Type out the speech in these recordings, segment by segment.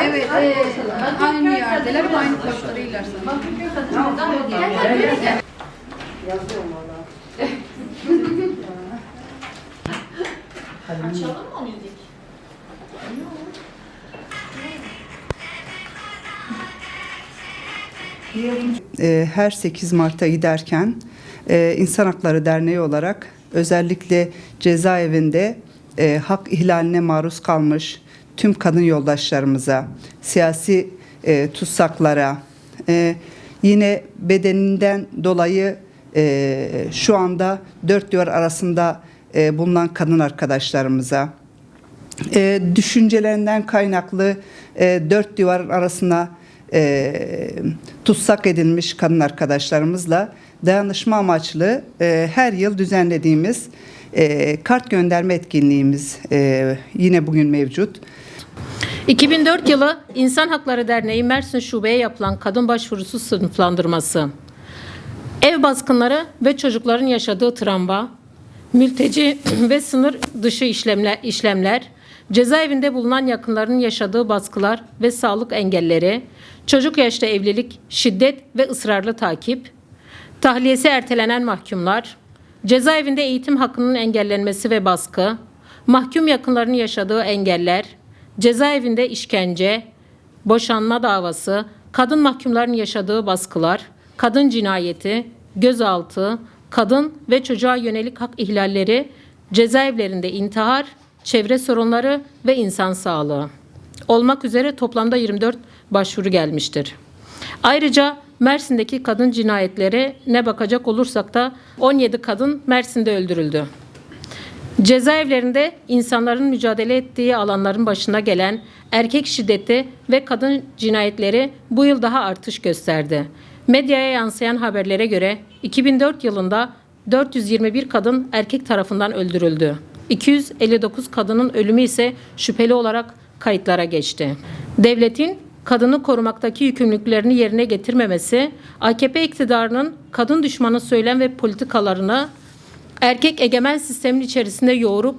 Evet, e, aynı yerdeler aynı koşturuyla Açalım mı o müzik? e, her 8 Mart'a giderken e, İnsan Hakları Derneği olarak özellikle cezaevinde e, hak ihlaline maruz kalmış tüm kadın yoldaşlarımıza, siyasi e, tutsaklara, e, yine bedeninden dolayı e, şu anda dört duvar arasında e, bulunan kadın arkadaşlarımıza, e, düşüncelerinden kaynaklı e, dört duvar arasına e, tutsak edilmiş kadın arkadaşlarımızla dayanışma amaçlı e, her yıl düzenlediğimiz e, kart gönderme etkinliğimiz e, yine bugün mevcut. 2004 yılı İnsan Hakları Derneği Mersin Şube'ye yapılan kadın başvurusu sınıflandırması. Ev baskınları ve çocukların yaşadığı travma, mülteci ve sınır dışı işlemler, işlemler, cezaevinde bulunan yakınlarının yaşadığı baskılar ve sağlık engelleri, çocuk yaşta evlilik, şiddet ve ısrarlı takip, tahliyesi ertelenen mahkumlar, cezaevinde eğitim hakkının engellenmesi ve baskı, mahkum yakınlarının yaşadığı engeller, cezaevinde işkence, boşanma davası, kadın mahkumların yaşadığı baskılar, kadın cinayeti, gözaltı, kadın ve çocuğa yönelik hak ihlalleri, cezaevlerinde intihar, çevre sorunları ve insan sağlığı olmak üzere toplamda 24 başvuru gelmiştir. Ayrıca Mersin'deki kadın cinayetleri ne bakacak olursak da 17 kadın Mersin'de öldürüldü. Cezaevlerinde insanların mücadele ettiği alanların başına gelen erkek şiddeti ve kadın cinayetleri bu yıl daha artış gösterdi. Medyaya yansıyan haberlere göre 2004 yılında 421 kadın erkek tarafından öldürüldü. 259 kadının ölümü ise şüpheli olarak kayıtlara geçti. Devletin kadını korumaktaki yükümlülüklerini yerine getirmemesi, AKP iktidarının kadın düşmanı söylem ve politikalarını erkek egemen sistemin içerisinde yoğurup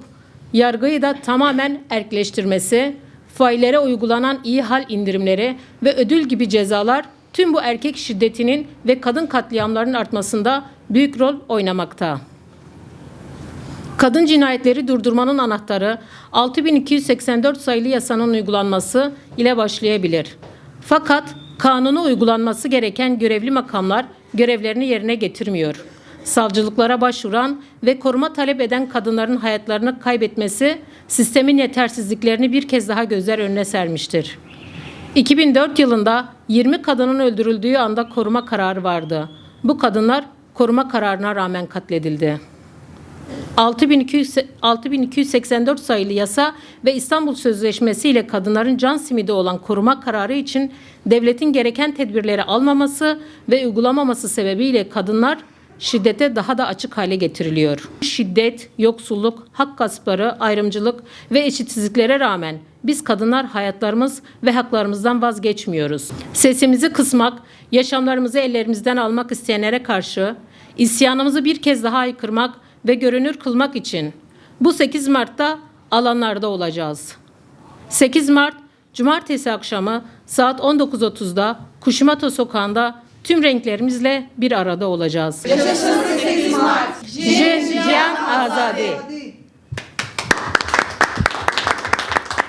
yargıyı da tamamen erkleştirmesi, faillere uygulanan iyi hal indirimleri ve ödül gibi cezalar tüm bu erkek şiddetinin ve kadın katliamlarının artmasında büyük rol oynamakta. Kadın cinayetleri durdurmanın anahtarı 6284 sayılı yasanın uygulanması ile başlayabilir. Fakat kanunu uygulanması gereken görevli makamlar görevlerini yerine getirmiyor. Savcılıklara başvuran ve koruma talep eden kadınların hayatlarını kaybetmesi sistemin yetersizliklerini bir kez daha gözler önüne sermiştir. 2004 yılında 20 kadının öldürüldüğü anda koruma kararı vardı. Bu kadınlar koruma kararına rağmen katledildi. 6200 6284 sayılı yasa ve İstanbul Sözleşmesi ile kadınların can simidi olan koruma kararı için devletin gereken tedbirleri almaması ve uygulamaması sebebiyle kadınlar şiddete daha da açık hale getiriliyor. Şiddet, yoksulluk, hak gaspları, ayrımcılık ve eşitsizliklere rağmen biz kadınlar hayatlarımız ve haklarımızdan vazgeçmiyoruz. Sesimizi kısmak, yaşamlarımızı ellerimizden almak isteyenlere karşı isyanımızı bir kez daha aykırmak ve görünür kılmak için bu 8 Mart'ta alanlarda olacağız. 8 Mart Cumartesi akşamı saat 19.30'da Kuşimato Sokağı'nda tüm renklerimizle bir arada olacağız. Yaşasın 8 Mart! Jen Jiyan Azadi!